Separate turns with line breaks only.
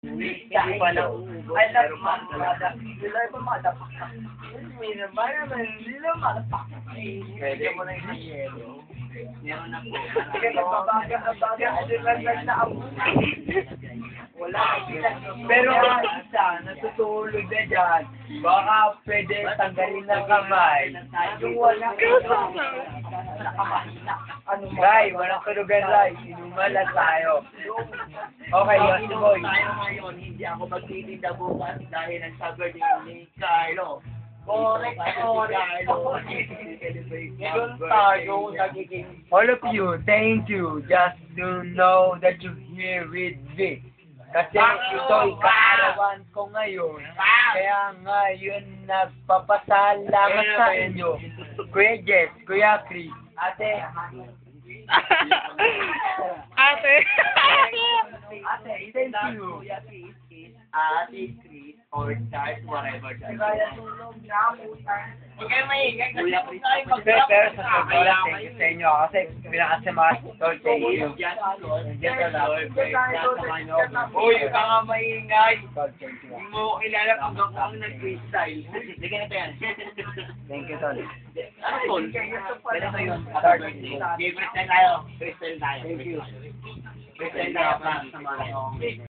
Hindi pa na Alam mo, mada. Sila pa mada. Hindi naman naman. Hindi naman mada.
Pwede mo na yung yelo.
Meron na po. Sige, magbabaga, magbaga. Ano lang lang na ako. Wala.
Pero ang isa, natutulog na dyan, baka pwede tanggalin ng kamay.
Yung wala. Ano?
Ray, walang tulugan, Ray. Inuman lang tayo. Okay, yun, si Boy.
tayo ngayon, hindi ako magtitinda bukas dahil nagsabi ni Carlo. Correct, correct. Ngayon tayo nagiging
All of you, thank you. Just to know that you're here with me. Kasi ito'y kaarawan ko ngayon. Kaya ngayon nagpapasalamat sa inyo. Kuya Jess, Kuya Chris, Ate,
Ate.
Ate, thank you.
Ate Chris or Charles, whatever. Utang. Huwag kayo maingay.
Kuya Chris, pero, pero sa totoo lang, thank you sa inyo. Kasi pinakasama tol, thank you. Yes,
Uy, ka nga maingay.
Tol, thank you.
Hindi mo kilala kung ako ang nag-freestyle. Sige na ito yan.
Thank you, tol.
Ano tol?
Yun?
Freestyle tayo. Freestyle tayo.
Thank you.
Freestyle tayo.